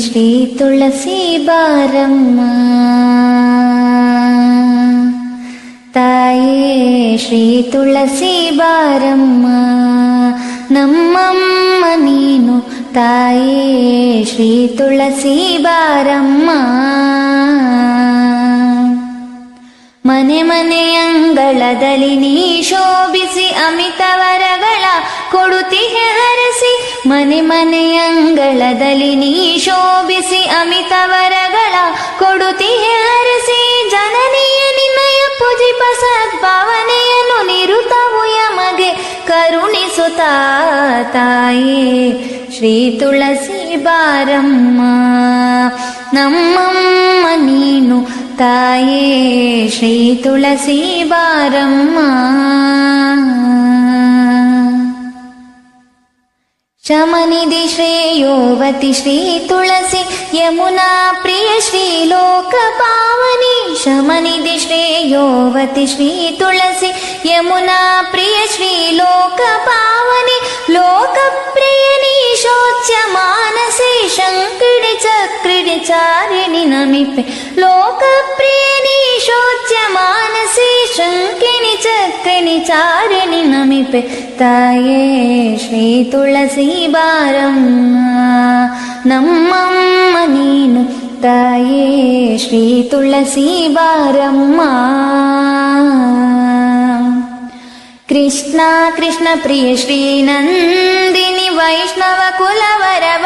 ಶ್ರೀ ತುಳಸಿ ಬಾರಮ್ಮ ತಾಯೇ ಶ್ರೀ ತುಳಸಿ ಬಾರಮ್ಮ ನಮ್ಮಮ್ಮ ನೀನು ತಾಯೇ ಶ್ರೀ ತುಳಸಿ ಬಾರಮ್ಮ ಮನೆ ಮನೆಯಂಗಳದಲ್ಲಿ ನೀ ಶೋಭಿಸಿ ಅಮಿತವರಗಳ ಕೊಡುತಿಹೆ ಹರಸಿ, ಮನೆ ಮನೆಯಂಗಳದಲ್ಲಿ ನೀ ಶೋಭಿಸಿ ಅಮಿತವರಗಳ ಕೊಡುತಿಹೆ ಹರಸಿ, ಜನನೀಯ ನಿನ್ನಯ ಪೂಜಿಪ ಸದ್ಭಾವನೆಯನ್ನು ನಿರುತವು ಯಮಗೆ ಕರುಣಿಸುತ್ತ ತಾಯೇ. ಶ್ರೀ ತುಳಸಿ ಬಾರಮ್ಮ ನಮ್ಮಮ್ಮ ताये श्रीतुलसीवारम्मा शमनिधि श्रेयोवति श्रीतुलसी यमुना प्रिय श्रीलोकपावनि शमनिधि श्रेयोवति श्रीतुलसी यमुना प्रिय श्री चक्रिणि चारिणि नमिपे। लोकप्रिणि शोच्यमानसि शङ्किनि चक्रिणि चारिणि नमिपे। ताये श्रीतुलसीबारं मा न मनीनु। तये श्रीतुलसीबारं मा कृष्णा कृष्णप्रिय श्रीनन्दिनि वैष्णवकुलवरव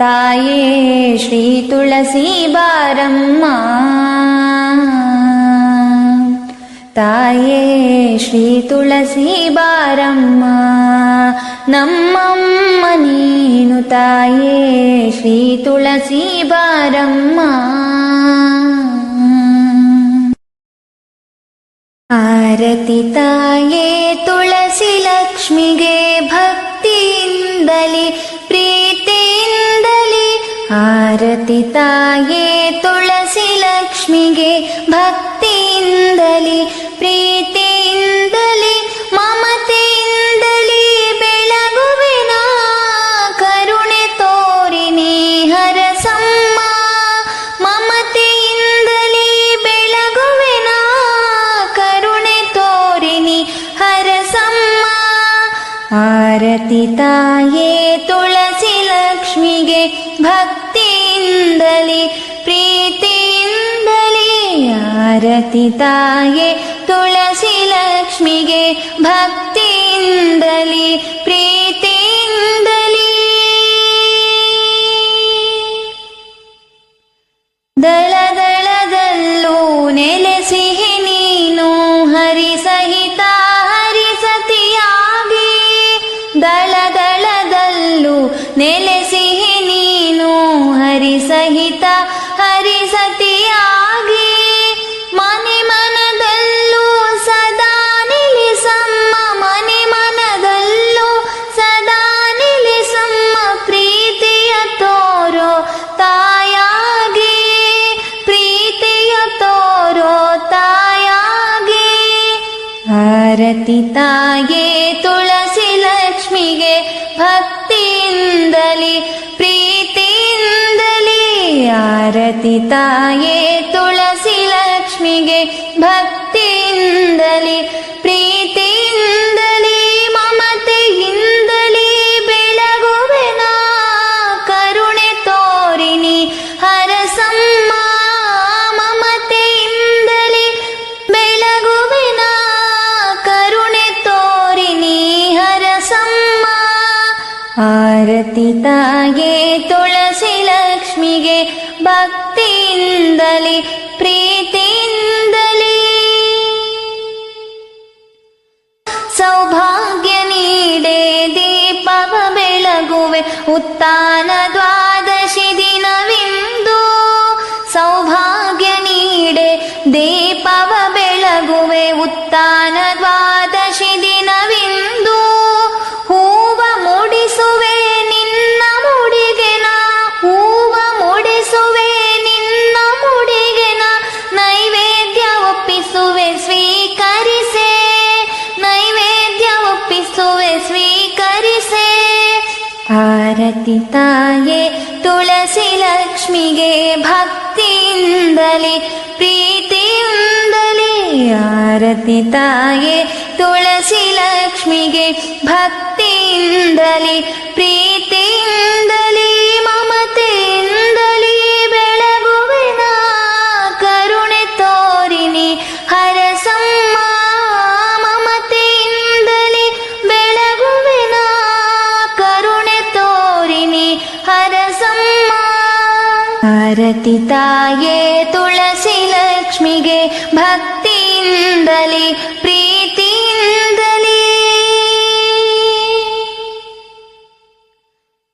ताये श्रीतुलसीबारम्मा ताये श्रीतुलसीबारम्मा तुलसीबारं मा नीनुताये श्रीतुलसीबारम्मा आरतिताये तुलसीलक्ष्मिगे भक् आरति ते तुलसि लक्ष्म भक्तिले प्रीति ಆರತಿ ತಾಯೇ ತುಳಸಿ ಲಕ್ಷ್ಮಿಗೆ ಭಕ್ತಿಯಿಂದಲೇ ಪ್ರೀತಿಯಿಂದಲೇ ಆರತಿ ತಾಯೇ ತುಳಸಿ ಲಕ್ಷ್ಮಿಗೆ ಭಕ್ತಿಯಿಂದಲೇ ಪ್ರೀತಿಯಿಂದಲೇ ನೆಲೆಸಿಹಿ ನೀನು ಹರಿಸಹಿತ ಹರಿಸತಿಯಾಗಿ ಮನೆ ಮನದಲ್ಲೂ ಸದಾ ನಿಲಿಸಮ್ಮ ಮನೆ ಮನದಲ್ಲೂ ಸದಾ ನಿಲಿಸಮ್ಮ ಪ್ರೀತಿಯ ತೋರೋ ತಾಯಾಗಿ, ಪ್ರೀತಿಯ ತೋರೋ ತಾಯಾಗಿ. ಆರತಿ ತಾಯೇ, ತುಳಸಿ ಲಕ್ಷ್ಮಿಗೆ ಭಕ್ತಿಯಿಂದಲೇ ಆರತಿ ತಾಯೇ ತುಳಸಿ ಲಕ್ಷ್ಮಿಗೆ ಭಕ್ತಿಯಿಂದಲೇ, ಪ್ರೀತಿಯಿಂದಲೇ, ಮಮತೆಯಿಂದಲೇ ಬೆಳಗುವೆನ ಕರುಣೆ ತೋರಿನಿ, ಹರಸಮ್ಮ ಮಮತೆಯಿಂದಲೇ ಬೆಳಗುವೆನ ಕರುಣೆ ತೋರಿನಿ, ಹರಸಮ್ಮ. ಆರತಿ ತಾಯೇ ತುಳಸಿ ಲಕ್ಷ್ಮಿಗೆ ಭಕ್ತಿಯಿಂದಲೇ, ಪ್ರೀತಿಯಿಂದಲೇ. ಸೌಭಾಗ್ಯ ನೀಡೆ ದೀಪವ ಬೆಳಗುವೆ, ಉತ್ತಾನ ದ್ವಾದಶಿ ದಿನವಿಂದು. ಸೌಭಾಗ್ಯ ನೀಡೆ ದೀಪವ ಬೆಳಗುವೆ, ಉತ್ತಾನ ಆರತಿ ತಾಯೇ ತುಳಸಿ ಲಕ್ಷ್ಮಿಗೆ ಭಕ್ತಿಯಿಂದಲೇ ಪ್ರೀತಿಯಿಂದಲೇ ಆರತಿ ತಾಯೇ ತುಳಸಿ ಲಕ್ಷ್ಮಿಗೆ ಭಕ್ತಿಯಿಂದಲೇ ಪ್ರೀತಿಯಿಂದಲೇ तिता ये तुलसीलक्ष्मी भक्ति प्रि